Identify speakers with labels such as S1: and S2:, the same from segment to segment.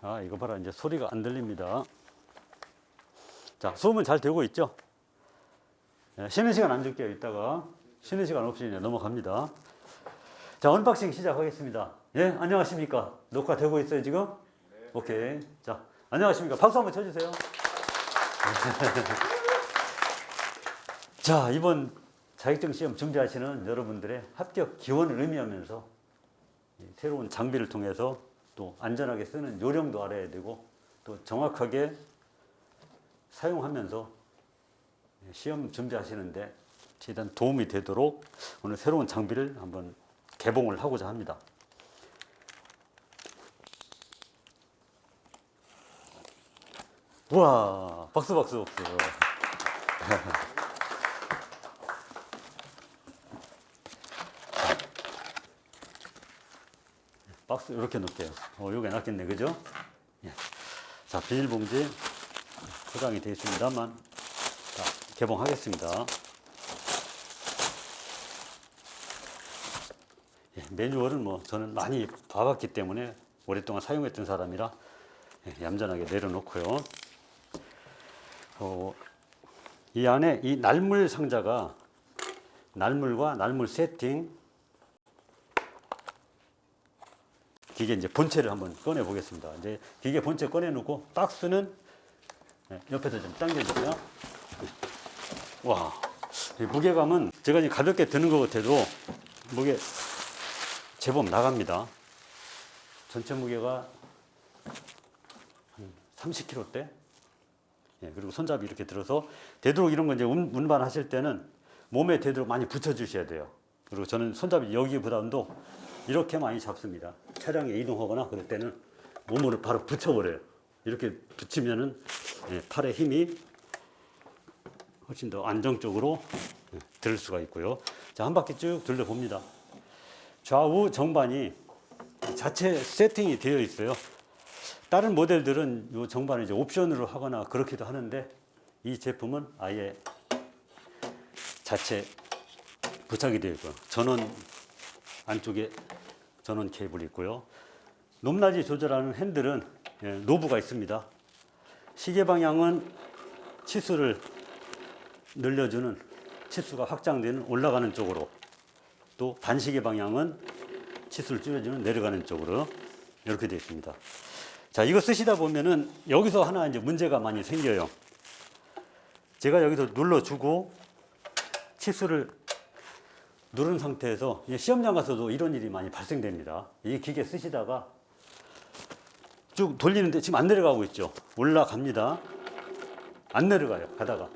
S1: 아, 이거 봐라. 이제 소리가 안 들립니다. 자, 수음은 잘 되고 있죠? 예, 쉬는 시간 안 줄게요. 이따가. 쉬는 시간 없이 이제 넘어갑니다. 자, 언박싱 시작하겠습니다. 예, 안녕하십니까? 녹화 되고 있어요, 지금? 오케이. 자, 안녕하십니까? 박수 한번 쳐주세요. 자, 이번 자격증 시험 준비하시는 여러분들의 합격 기원을 의미하면서 이 새로운 장비를 통해서 또 안전하게 쓰는 요령도 알아야 되고 또 정확하게 사용하면서 시험 준비하시는데 최대한 도움이 되도록 오늘 새로운 장비를 한번 개봉을 하고자 합니다. 우와, 박수, 박수, 박수. 박스 이렇게 넣을게요. 어, 요게 낫겠네, 그죠? 예. 자, 비닐봉지 포장이 되어 있습니다만, 자, 개봉하겠습니다. 예, 매뉴얼은 뭐 저는 많이 봐봤기 때문에 오랫동안 사용했던 사람이라 예, 얌전하게 내려놓고요. 어, 이 안에 이 날물 상자가 날물과 날물 세팅 기계 이제 본체를 한번 꺼내 보겠습니다. 이제 기계 본체 꺼내 놓고 박스는 네, 옆에서 좀 당겨주세요. 와, 이 무게감은 제가 지금 가볍게 드는 것 같아도 무게 제법 나갑니다. 전체 무게가 한 30kg대. 예, 그리고 손잡이 이렇게 들어서 되도록 이런 거 이제 운- 운반하실 때는 몸에 되도록 많이 붙여주셔야 돼요. 그리고 저는 손잡이 여기보다도 이렇게 많이 잡습니다. 차량에 이동하거나 그럴 때는 몸으로 바로 붙여버려요. 이렇게 붙이면은 예, 팔의 힘이 훨씬 더 안정적으로 예, 들 수가 있고요. 자, 한 바퀴 쭉 둘러봅니다. 좌우 정반이 자체 세팅이 되어 있어요. 다른 모델들은 이 정반을 이제 옵션으로 하거나 그렇기도 하는데 이 제품은 아예 자체 부착이 되어 있고요. 전원 안쪽에 전원 케이블이 있고요. 높낮이 조절하는 핸들은 예, 노브가 있습니다. 시계 방향은 치수를 늘려주는 치수가 확장되는 올라가는 쪽으로 또 반시계 방향은 치수를 줄여주는 내려가는 쪽으로 이렇게 되어 있습니다. 자, 이거 쓰시다 보면은 여기서 하나 이제 문제가 많이 생겨요. 제가 여기서 눌러주고 치수를 누른 상태에서 시험장 가서도 이런 일이 많이 발생됩니다. 이 기계 쓰시다가 쭉 돌리는데 지금 안 내려가고 있죠. 올라갑니다. 안 내려가요. 가다가.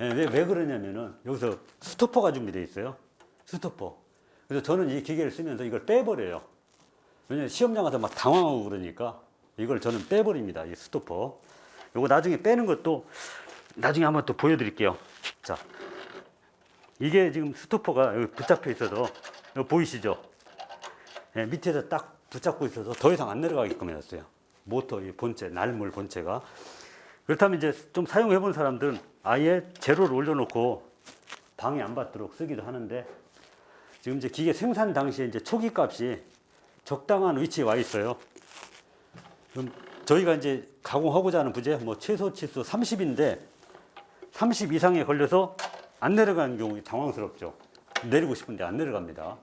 S1: 예, 왜, 왜 그러냐면은 여기서 스토퍼가 준비되어 있어요. 스토퍼. 그래서 저는 이 기계를 쓰면서 이걸 빼버려요. 왜냐면 시험장 가서 막 당황하고 그러니까 이걸 저는 빼버립니다. 이 스토퍼. 요거 나중에 빼는 것도 나중에 한번 또 보여드릴게요. 자, 이게 지금 스토퍼가 여기 붙잡혀 있어서 이거 보이시죠? 예, 밑에서 딱 붙잡고 있어서 더 이상 안 내려가게끔 해놨어요. 모터 이 본체, 날물 본체가. 그렇다면 이제 좀 사용해 본 사람들은 아예 제로를 올려놓고 방해 안 받도록 쓰기도 하는데 지금 이제 기계 생산 당시에 이제 초기 값이 적당한 위치에 와 있어요. 그럼 저희가 이제 가공하고자 하는 부재 뭐 최소 치수 30인데 30 이상에 걸려서 안 내려가는 경우 당황스럽죠. 내리고 싶은데 안 내려갑니다.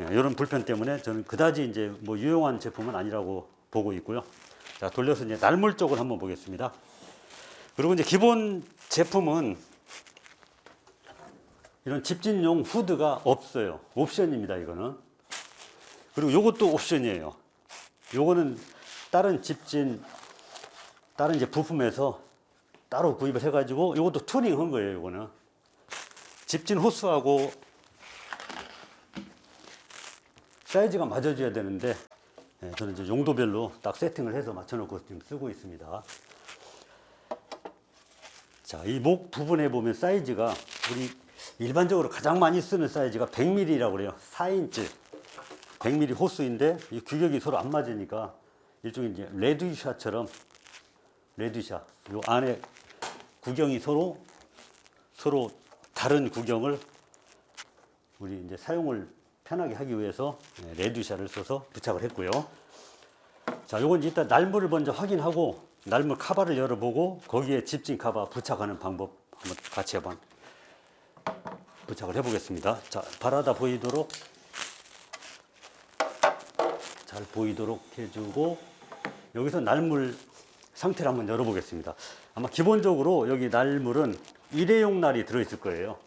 S1: 예, 이런 불편 때문에 저는 그다지 이제 뭐 유용한 제품은 아니라고 보고 있고요. 자, 돌려서 이제 날물 쪽을 한번 보겠습니다. 그리고 이제 기본 제품은 이런 집진용 후드가 없어요. 옵션입니다, 이거는. 그리고 요것도 옵션이에요. 요거는 다른 집진, 다른 이제 부품에서 따로 구입을 해가지고 요것도 튜닝 한 거예요, 요거는. 집진 호스하고 사이즈가 맞아줘야 되는데 예, 저는 이제 용도별로 딱 세팅을 해서 맞춰놓고 지금 쓰고 있습니다. 자, 이 목 부분에 보면 사이즈가 우리 일반적으로 가장 많이 쓰는 사이즈가 100mm라고 그래요. 4인치. 100mm 호스인데 이 규격이 서로 안 맞으니까 일종의 이제 레드샷처럼 레드샷. 요 안에 구경이 서로 서로 다른 구경을 우리 이제 사용을 편하게 하기 위해서 네, 레드샷을 써서 부착을 했고요. 자, 요건 일단 날물을 먼저 확인하고 날물 카바를 열어보고 거기에 집진 카바 부착하는 방법 한번 같이 한번 부착을 해보겠습니다. 자, 바라다 보이도록 잘 보이도록 해주고 여기서 날물 상태를 한번 열어보겠습니다. 아마 기본적으로 여기 날물은 일회용 날이 들어있을 거예요.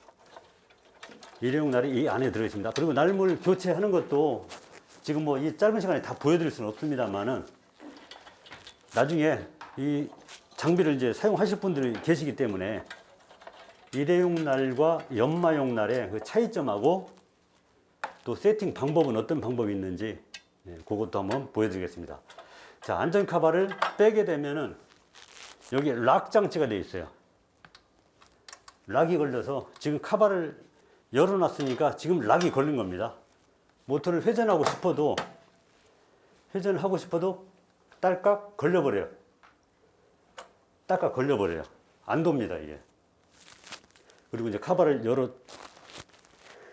S1: 일회용 날이 이 안에 들어있습니다. 그리고 날물 교체하는 것도 지금 뭐 이 짧은 시간에 다 보여드릴 수는 없습니다만은 나중에 이 장비를 이제 사용하실 분들이 계시기 때문에 일회용 날과 연마용 날의 그 차이점하고 또 세팅 방법은 어떤 방법이 있는지 예, 그것도 한번 보여드리겠습니다. 자, 안전 카바를 빼게 되면은 여기 락 장치가 되어 있어요. 락이 걸려서 지금 카바를 열어놨으니까 지금 락이 걸린 겁니다. 모터를 회전하고 싶어도 회전을 하고 싶어도 딸깍 걸려버려요. 딸깍 걸려버려요. 안 돕니다 이게. 그리고 이제 카바를 열어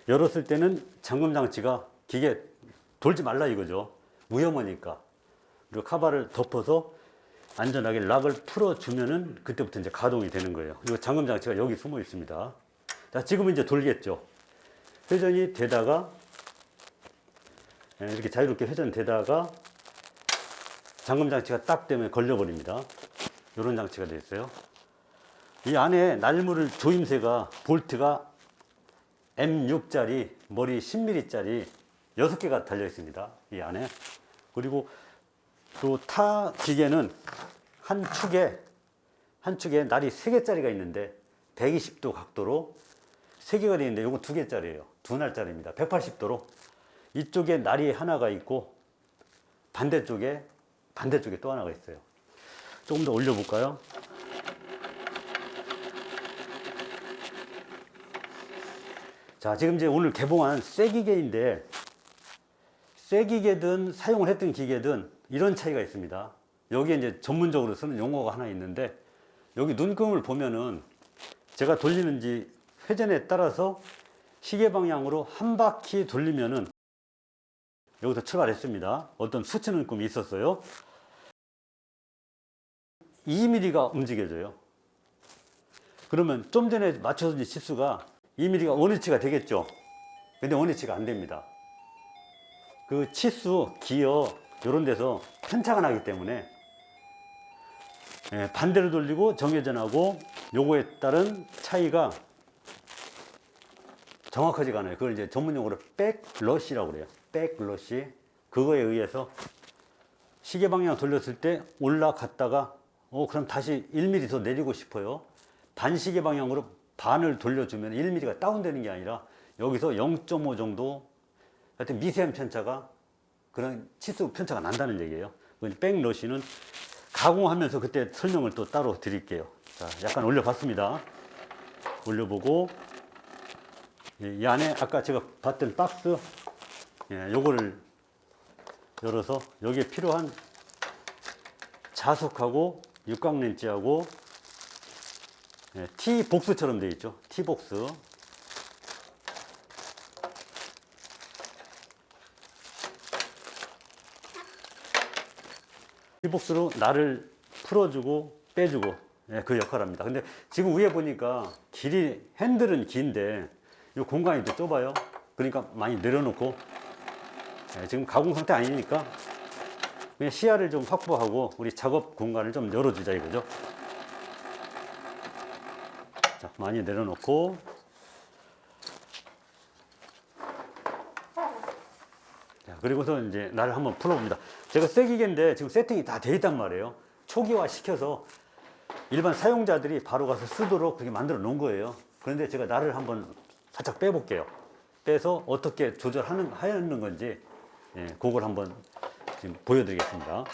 S1: 열었을 때는 잠금 장치가 기계 돌지 말라 이거죠. 위험하니까. 그리고 카바를 덮어서 안전하게 락을 풀어주면은 그때부터 이제 가동이 되는 거예요. 그리고 잠금 장치가 여기 숨어 있습니다. 자, 지금은 이제 돌겠죠. 회전이 되다가 예, 이렇게 자유롭게 회전되다가 잠금 장치가 딱 되면 걸려버립니다. 이런 장치가 되어 있어요. 이 안에 날물을 조임새가 볼트가 M6짜리 머리 10mm짜리 6개가 달려 있습니다. 이 안에. 그리고 또 타 기계는 한 축에 한 축에 날이 3개짜리가 있는데 120도 각도로 3개가 되어 있는데 이건 2개짜리예요. 두 날짜리입니다. 180도로 이쪽에 날이 하나가 있고 반대쪽에 반대쪽에 또 하나가 있어요. 조금 더 올려 볼까요? 자, 지금 이제 오늘 개봉한 쇠기계인데 쇠기계든 사용을 했던 기계든 이런 차이가 있습니다. 여기에 이제 전문적으로 쓰는 용어가 하나 있는데 여기 눈금을 보면은 제가 돌리는지 회전에 따라서 시계 방향으로 한 바퀴 돌리면은 여기서 출발했습니다. 어떤 수치 눈금이 있었어요. 2mm가 움직여져요. 그러면 좀 전에 맞춰진 치수가 2mm가 원위치가 되겠죠. 근데 원위치가 안 됩니다. 그 치수, 기어 이런 데서 편차가 나기 때문에 예, 반대로 돌리고 정회전하고 요거에 따른 차이가 정확하지가 않아요. 그걸 이제 전문 용어로 백러시라고 그래요. 백러시. 그거에 의해서 시계 방향 돌렸을 때 올라갔다가 어 그럼 다시 1mm 더 내리고 싶어요. 반시계 방향으로 반을 돌려주면 1mm가 다운되는 게 아니라 여기서 0.5 정도 하여튼 미세한 편차가 그런 치수 편차가 난다는 얘기예요. 백러시는 가공하면서 그때 설명을 또 따로 드릴게요. 자, 약간 올려봤습니다. 올려보고 예, 이 안에 아까 제가 봤던 박스 예, 요거를 열어서 여기에 필요한 자석하고 육각렌치하고 예, T 복스처럼 되어 있죠. T 복스. T 복스로 날을 풀어주고 빼주고 예, 그 역할을 합니다. 근데 지금 위에 보니까 길이 핸들은 긴데 이 공간이 또 좁아요. 그러니까 많이 내려놓고 예, 지금 가공 상태 아니니까 그냥 시야를 좀 확보하고 우리 작업 공간을 좀 열어주자 이거죠. 자, 많이 내려놓고 그리고서 이제 날을 한번 풀어봅니다. 제가 쇠기계인데 지금 세팅이 다 돼 있단 말이에요. 초기화 시켜서 일반 사용자들이 바로 가서 쓰도록 그렇게 만들어 놓은 거예요. 그런데 제가 날을 한번 살짝 빼볼게요. 빼서 어떻게 조절하는 하는 건지 예, 그걸 한번 지금 보여드리겠습니다.